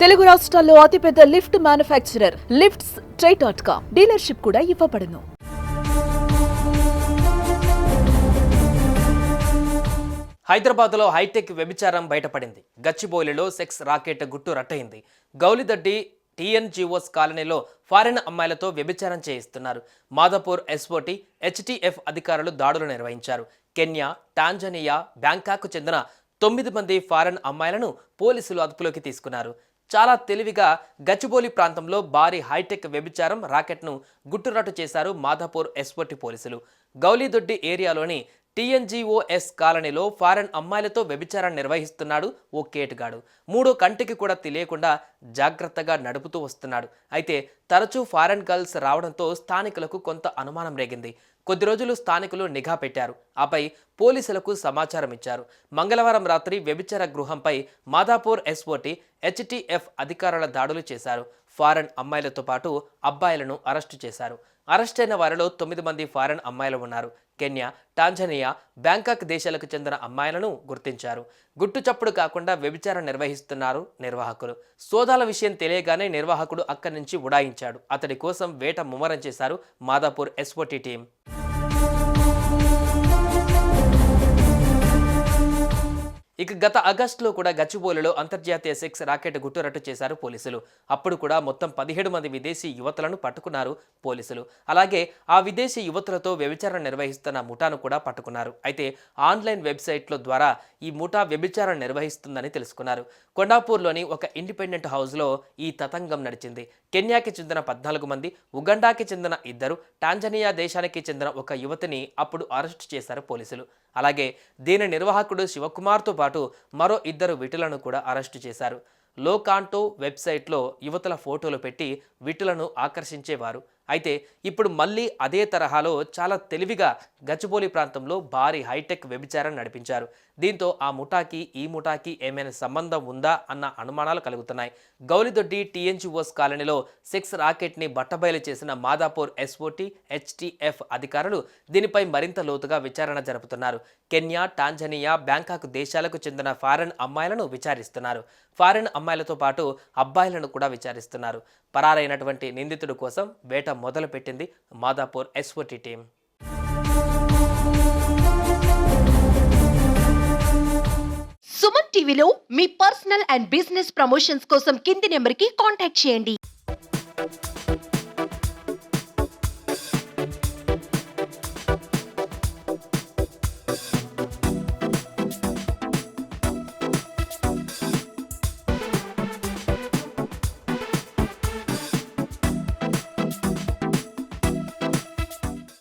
తెలుగు రాష్ట్రాల్లో అతిపెద్ద lift manufacturer lifts try dot com dealership కూడా ఇవ్వబడును. హైదరాబాద్లో హైటెక్ వ్యభిచారం బయటపడింది. గచ్చిబౌలిలో సెక్స్ రాకెట్ గుట్టు రట్టయింది. గౌలిదడ్డి టీఎన్జిఓస్ కాలనీలో ఫారిన్ అమ్మాయిలతో వ్యభిచారం చేయిస్తున్నారు. మాధపూర్ ఎస్ఓటి హెచ్టిఎఫ్ అధికారులు దాడులు నిర్వహించారు. కెన్యా టాంజానియా బ్యాంకాక్ చెందిన తొమ్మిది మంది ఫారెన్ అమ్మాయిలను పోలీసులు అదుపులోకి తీసుకున్నారు. చాలా తెలివిగా గచ్చిబౌలి ప్రాంతంలో భారీ హైటెక్ వ్యభిచారం రాకెట్ను గుట్టురట్టు చేశారు మాధాపూర్ ఎస్ఓటి పోలీసులు. గౌలీదొడ్డి ఏరియాలోని టీఎన్జిఓఎస్ కాలనీలో ఫారెన్ అమ్మాయిలతో వ్యభిచారం నిర్వహిస్తున్నాడు ఓ కేటుగాడు. మూడో కంటికి కూడా తెలియకుండా జాగ్రత్తగా నడుపుతూ వస్తున్నాడు. అయితే తరచూ ఫారెన్ గర్ల్స్ రావడంతో స్థానికులకు కొంత అనుమానం రేగింది. కొద్ది రోజులు స్థానికులు నిఘా పెట్టారు. ఆపై పోలీసులకు సమాచారం ఇచ్చారు. మంగళవారం రాత్రి వ్యభిచార గృహంపై మాదాపూర్ ఎస్ఓటి హెచ్టిఎఫ్ అధికారుల దాడులు చేశారు. ఫారెన్ అమ్మాయిలతో పాటు అబ్బాయిలను అరెస్టు చేశారు. అరెస్ట్ అయిన వారిలో తొమ్మిది మంది ఫారెన్ అమ్మాయిలు ఉన్నారు. కెన్యా టాంజానియా బ్యాంకాక్ దేశాలకు చెందిన అమ్మాయిలను గుర్తించారు. గుట్టు చప్పుడు కాకుండా వ్యభిచారం నిర్వహిస్తున్నారు నిర్వాహకులు. సోదాల విషయం తెలియగానే నిర్వాహకుడు అక్కడి నుంచి ఉడాయించాడు. అతడి కోసం వేట ముమ్మరం చేశారు మాదాపూర్ ఎస్ఓటీ టీం. ఇక గత ఆగస్టులో కూడా గచ్చిబౌలిలో అంతర్జాతీయ సెక్స్ రాకెట్ గుట్టురట్టు చేశారు పోలీసులు. అప్పుడు కూడా మొత్తం పదిహేడు మంది విదేశీ యువతులను పట్టుకున్నారు పోలీసులు. అలాగే ఆ విదేశీ యువతులతో వ్యభిచారం నిర్వహిస్తున్న ముఠాను కూడా పట్టుకున్నారు. అయితే ఆన్లైన్ వెబ్సైట్ల ద్వారా ఈ ముఠా వ్యభిచారం నిర్వహిస్తుందని తెలుసుకున్నారు. కొండాపూర్లోని ఒక ఇండిపెండెంట్ హౌస్లో ఈ తతంగం నడిచింది. కెన్యాకి చెందిన పద్నాలుగు మంది ఉగండాకి చెందిన ఇద్దరు టాంజనియా దేశానికి చెందిన ఒక యువతిని అప్పుడు అరెస్ట్ చేశారు పోలీసులు. అలాగే దీని నిర్వాహకుడు శివకుమార్తో పాటు మరో ఇద్దరు విటులను కూడా అరెస్టు చేశారు. లోకాంటో వెబ్సైట్లో యువతల ఫోటోలు పెట్టి విటులను ఆకర్షించేవారు. అయితే ఇప్పుడు మళ్ళీ అదే తరహాలో చాలా తెలివిగా గచ్చిబౌలి ప్రాంతంలో భారీ హైటెక్ వ్యభిచారం నడిపించారు. దీంతో ఆ ముఠాకి ఈ ముఠాకి ఏమైనా సంబంధం ఉందా అన్న అనుమానాలు కలుగుతున్నాయి. గౌలిదొడ్డి టీఎన్జిఓస్ కాలనీలో సెక్స్ రాకెట్ని బట్టబయలు చేసిన మాదాపూర్ ఎస్ఓటి హెచ్టిఎఫ్ అధికారులు దీనిపై మరింత లోతుగా విచారణ జరుపుతున్నారు. కెన్యా టాంజనియా బ్యాంకాక్ దేశాలకు చెందిన ఫారెన్ అమ్మాయిలను విచారిస్తున్నారు. ఫారెన్ అమ్మాయిలతో పాటు అబ్బాయిలను కూడా విచారిస్తున్నారు. పరారైనటువంటి నిందితుడు కోసం వేట మొదలుపెట్టింది మాదాపూర్ ఎస్ఓటీ టీం. సుమన్ టీవీలో మీ పర్సనల్ అండ్ బిజినెస్ ప్రమోషన్స్ కోసం కింది నెంబర్కి కాంటాక్ట్ చేయండి.